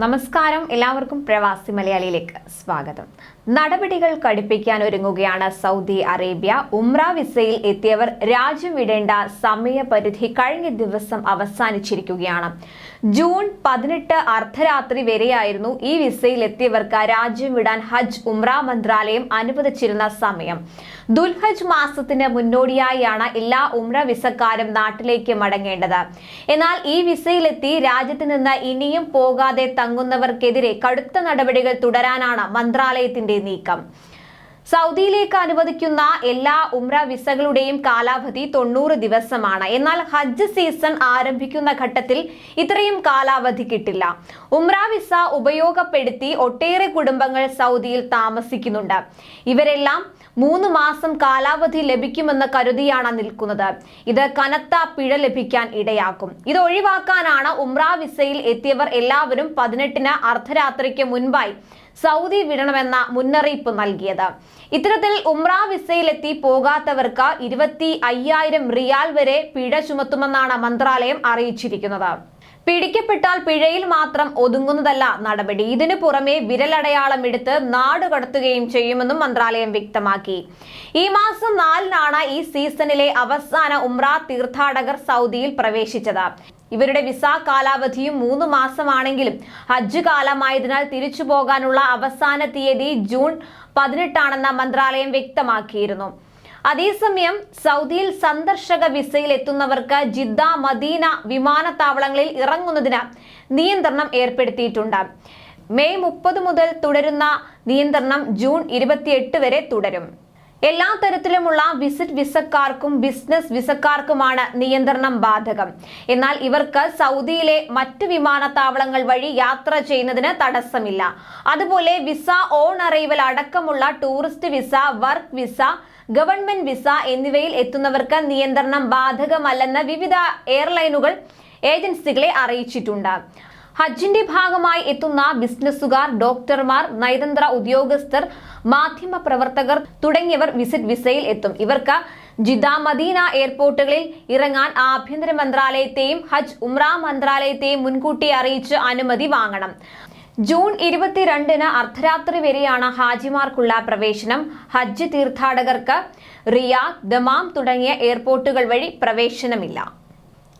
നമസ്കാരം. എല്ലാവർക്കും പ്രവാസി മലയാളിയിലേക്ക് സ്വാഗതം. നടപടികൾ കടുപ്പിക്കാൻ ഒരുങ്ങുകയാണ് സൗദി അറേബ്യ. ഉംറ വിസയിൽ എത്തിയവർ രാജ്യം വിടേണ്ട സമയപരിധി കഴിഞ്ഞ ദിവസം അവസാനിച്ചിരിക്കുകയാണ്. ജൂൺ പതിനെട്ട് അർദ്ധരാത്രി വരെയായിരുന്നു ഈ വിസയിൽ എത്തിയവർക്ക് രാജ്യം വിടാൻ ഹജ്ജ് ഉംറ മന്ത്രാലയം അനുവദിച്ചിരുന്ന സമയം. ദുൽഹജ് മാസത്തിന് മുന്നോടിയായാണ് എല്ലാ ഉമ്ര വിസക്കാരും നാട്ടിലേക്ക് മടങ്ങേണ്ടത്. എന്നാൽ ഈ വിസയിലെത്തി രാജ്യത്ത് നിന്ന് ഇനിയും പോകാതെ തങ്ങുന്നവർക്കെതിരെ കടുത്ത നടപടികൾ തുടരാനാണ് മന്ത്രാലയത്തിന്റെ നീക്കം. സൗദിയിലേക്ക് അനുവദിക്കുന്ന എല്ലാ ഉംറ വിസകളുടെയും കാലാവധി തൊണ്ണൂറ് ദിവസമാണ്. എന്നാൽ ഹജ്ജ് സീസൺ ആരംഭിക്കുന്ന ഘട്ടത്തിൽ ഇത്രയും കാലാവധി കിട്ടില്ല. ഉംറ വിസ ഉപയോഗപ്പെടുത്തി ഒട്ടേറെ കുടുംബങ്ങൾ സൗദിയിൽ താമസിക്കുന്നുണ്ട്. ഇവരെല്ലാം മൂന്ന് മാസം കാലാവധി ലഭിക്കുമെന്ന് കരുതിയാണ് നിൽക്കുന്നത്. ഇത് കനത്ത പിഴ ലഭിക്കാൻ ഇടയാക്കും. ഇത് ഒഴിവാക്കാനാണ് ഉംറ വിസയിൽ എത്തിയവർ എല്ലാവരും പതിനെട്ടിന് അർദ്ധരാത്രിക്ക് മുൻപായി സൗദി വിടണമെന്ന മുന്നറിയിപ്പ് നൽകിയത്. ഇത്തരത്തിൽ ഉംറ വിസയിലെത്തി പോകാത്തവർക്ക് ഇരുപത്തി അയ്യായിരം റിയാൽ വരെ പിഴ ചുമത്തുമെന്നാണ് മന്ത്രാലയം അറിയിച്ചിരിക്കുന്നത്. പിടിക്കപ്പെട്ടാൽ പിഴയിൽ മാത്രം ഒതുങ്ങുന്നതല്ല നടപടി. ഇതിനു പുറമെ വിരലടയാളം എടുത്ത് നാട് കടത്തുകയും ചെയ്യുമെന്നും മന്ത്രാലയം വ്യക്തമാക്കി. ഈ മാസം നാലിനാണ് ഈ സീസണിലെ അവസാന ഉംറ തീർത്ഥാടകർ സൗദിയിൽ പ്രവേശിച്ചത്. ഇവരുടെ വിസ കാലാവധിയും മൂന്ന് മാസമാണെങ്കിലും ഹജ്ജ് കാലമായതിനാൽ തിരിച്ചു പോകാനുള്ള അവസാന തീയതി ജൂൺ പതിനെട്ടാണെന്ന മന്ത്രാലയം വ്യക്തമാക്കിയിരുന്നു. അതേസമയം സൗദിയിൽ സന്ദർശക വിസയിൽ എത്തുന്നവർക്ക് ജിദ്ദ മദീന വിമാനത്താവളങ്ങളിൽ ഇറങ്ങുന്നതിന് നിയന്ത്രണം ഏർപ്പെടുത്തിയിട്ടുണ്ട്. മെയ് മുപ്പത് മുതൽ തുടരുന്ന നിയന്ത്രണം ജൂൺ ഇരുപത്തിയെട്ട് വരെ തുടരും. എല്ലാ തരത്തിലുമുള്ള വിസിറ്റ് വിസക്കാർക്കും ബിസിനസ് വിസക്കാർക്കുമാണ് നിയന്ത്രണം ബാധകം. എന്നാൽ ഇവർക്ക് സൗദിയിലെ മറ്റ് വിമാനത്താവളങ്ങൾ വഴി യാത്ര ചെയ്യുന്നതിന് തടസ്സമില്ല. അതുപോലെ വിസ ഓൺ അറൈവൽ അടക്കമുള്ള tourist visa work visa government visa എന്നിവയിൽ എത്തുന്നവർക്ക് നിയന്ത്രണം ബാധകമല്ലെന്ന് വിവിധ എയർലൈനുകൾ ഏജൻസികളെ അറിയിച്ചിട്ടുണ്ട്. ഹജ്ജിന്റെ ഭാഗമായി എത്തുന്ന ബിസിനസ്സുകാർ ഡോക്ടർമാർ നയതന്ത്ര ഉദ്യോഗസ്ഥർ മാധ്യമ പ്രവർത്തകർ തുടങ്ങിയവർ വിസിറ്റ് വിസയിൽ എത്തും. ഇവർക്ക് ജിദ മദീന എയർപോർട്ടുകളിൽ ഇറങ്ങാൻ ആഭ്യന്തര മന്ത്രാലയത്തെയും ഹജ്ജ് ഉംറ മന്ത്രാലയത്തെയും മുൻകൂട്ടി അറിയിച്ച് അനുമതി വാങ്ങണം. ജൂൺ ഇരുപത്തിരണ്ടിന് അർദ്ധരാത്രി വരെയാണ് ഹാജിമാർക്കുള്ള പ്രവേശനം. ഹജ്ജ് തീർത്ഥാടകർക്ക് റിയാദ് ദമാം തുടങ്ങിയ എയർപോർട്ടുകൾ വഴി പ്രവേശനമില്ല.